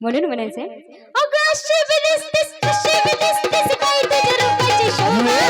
म्हणून म्हणायचंय. अगं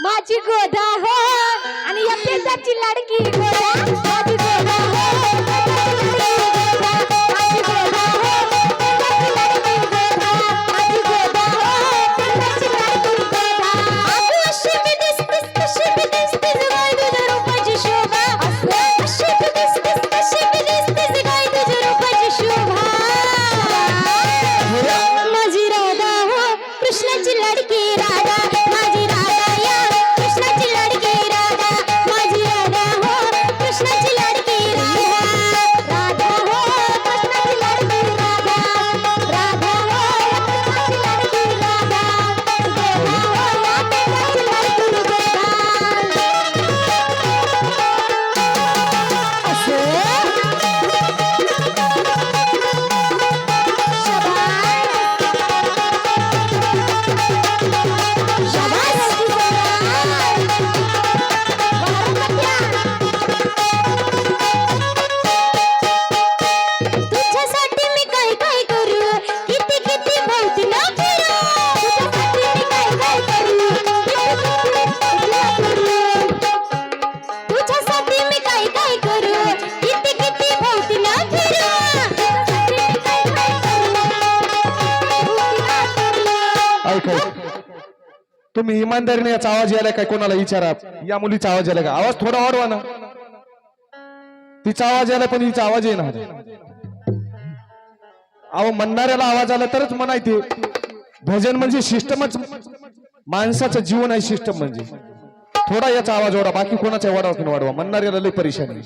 మాచి గోదా అని చెప్పేసారు చిల్లాడికి ऐकाय तुम्ही इमानदारीने याचा आवाज यायला काय कोणाला विचारा? या मुलीचा आवाज यायला का आवाज थोडा वाढवा ना. तिचा आवाज यायला पण हिचा आवाज येणार अहो म्हणणाऱ्याला आवाज आला तरच म्हणायचे भजन म्हणजे सिस्टमच माणसाचं जीवन आहे सिस्टम म्हणजे. थोडा याचा आवाज वाढवा बाकी कोणाचा वाढवा की वाढवा. म्हणणाऱ्याला लई परेशानी.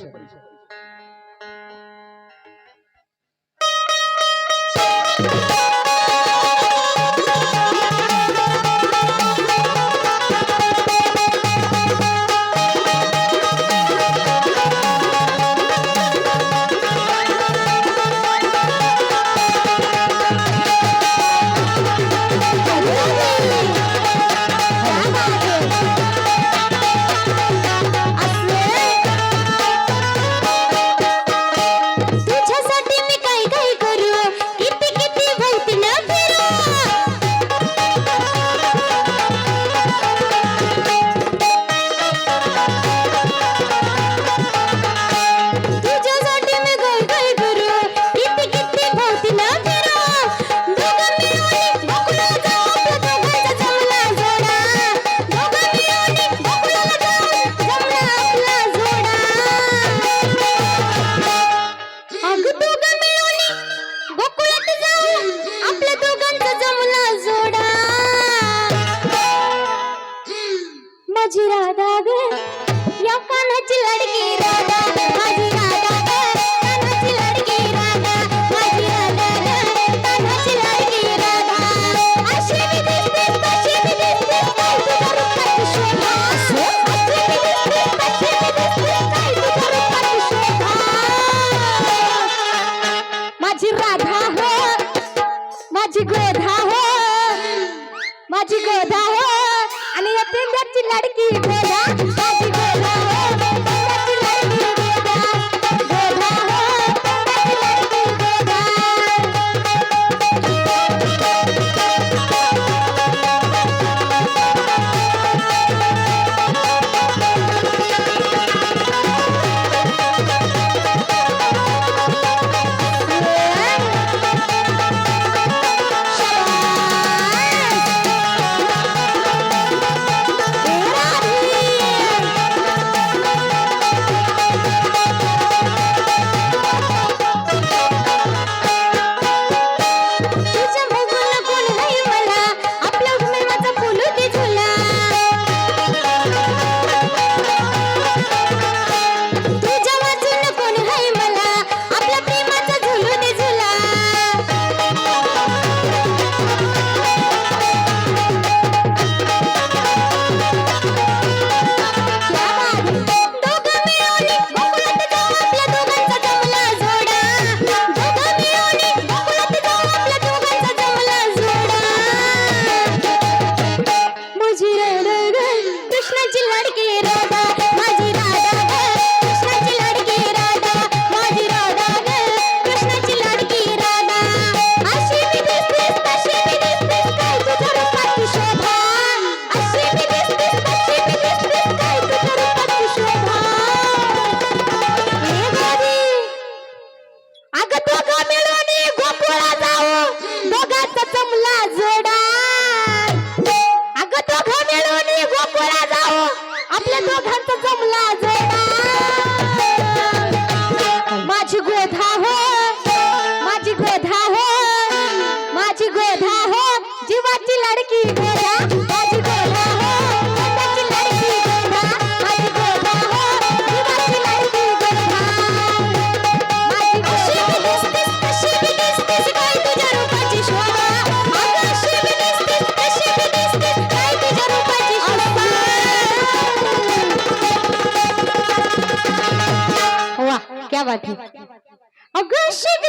माझी राधा ग। या कानाची लडकी राधा माझी राधा ग। कानाची लडकी राधा माझी राधा ग। कानाची लडकी राधा अशी मी दिसते तशी मी दिसते काय तुझ्या रूपाची शोभा। अशी मी दिसते तशी मी दिसते काय तुझ्या रूपाची शोभा। माझी राधा हो माझी गोधा हो माझी गोधा हो लड़की लड़की बोला शादी ಆಗಿರದ তো ঘাটতে যাব বাঁধে অগ্রসিক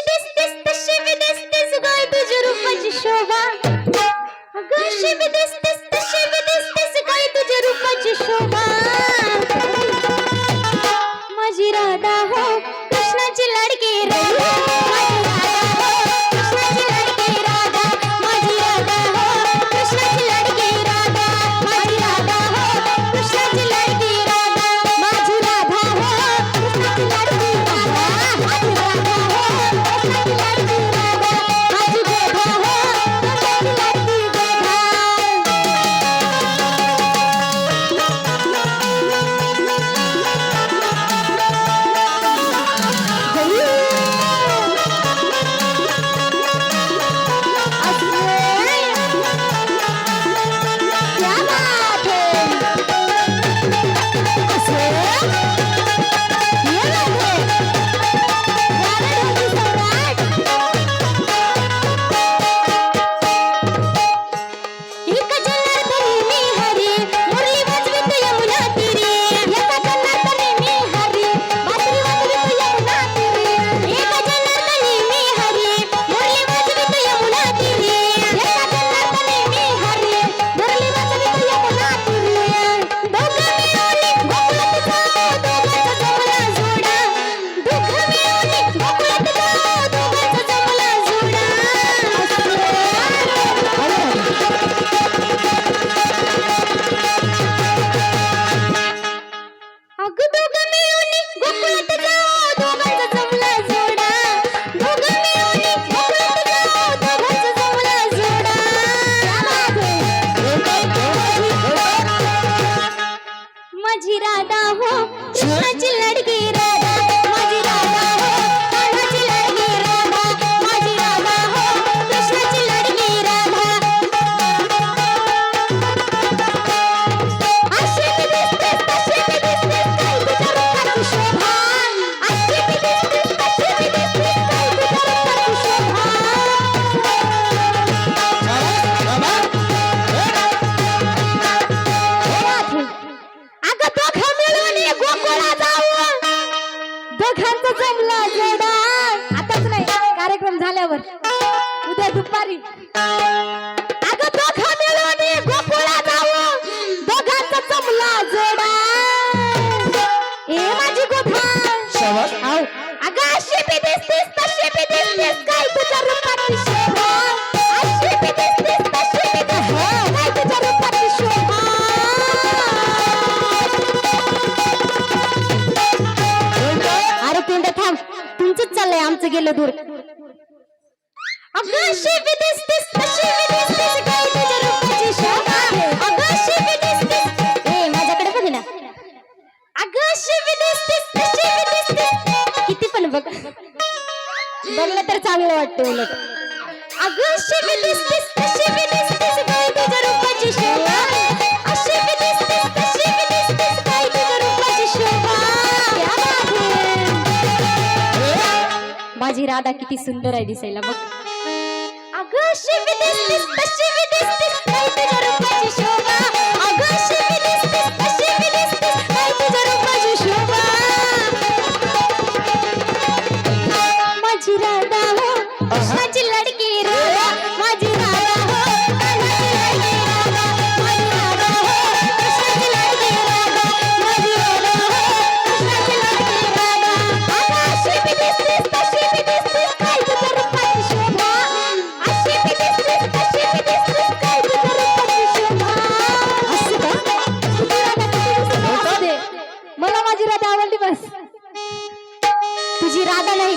আমার আও। আগা শিপি দিস দিস তা শিপি দিস দিস গাই তুজার রূপাটি শোভা আর শিপি দিস দিস তা শিপি দিস হ্যাঁ। গাই তুজার রূপাটি শোভা अरे तिंड थांब तुमचंच चाललंय आमचं गेलं दूर अगं शिपी दिस दिस ता शिपी दिस बघ. बघलं तर चांगलं वाटतं उलट. माझी राधा किती सुंदर आहे दिसायला बघ.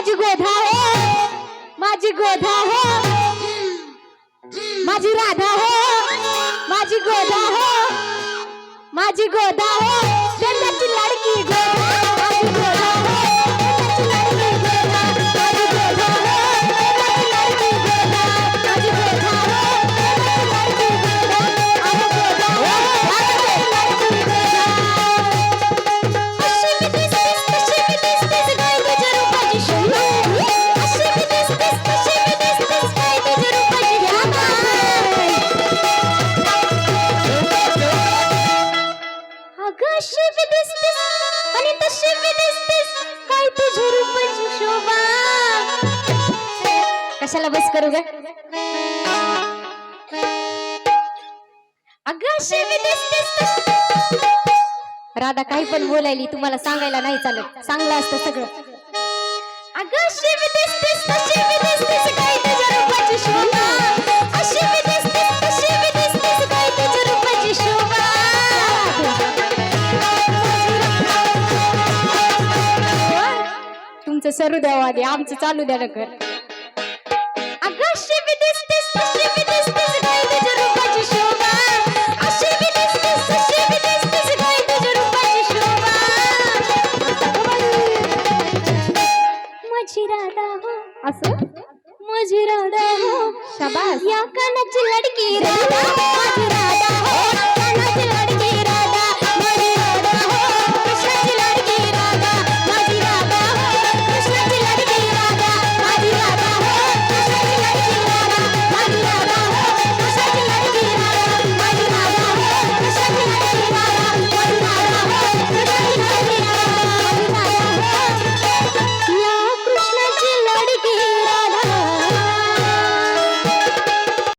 माझी गोधा हो माझी गोधा हो माझी राधा हो माझी गोधा हो माझी गोधा हो लाडकी अग अशी बी दिसतेस. आणि तशी बी दिसतेस. काय तुझ्या रूपाची शोभा? कशाला बस करू ग? अग अशी बी दिसतेस. राधा काही पण बोलायली तुम्हाला सांगायला नाही चालत. चांगलं असतं सगळं. अग अशी बी दिसतेस तशी बी दिसतेस. दिसतेस काय तुझ्या रूपाची शोभा. माझी राधा हो असं? माझी राधा हो. शाबास. या कानाची लडकी राधा.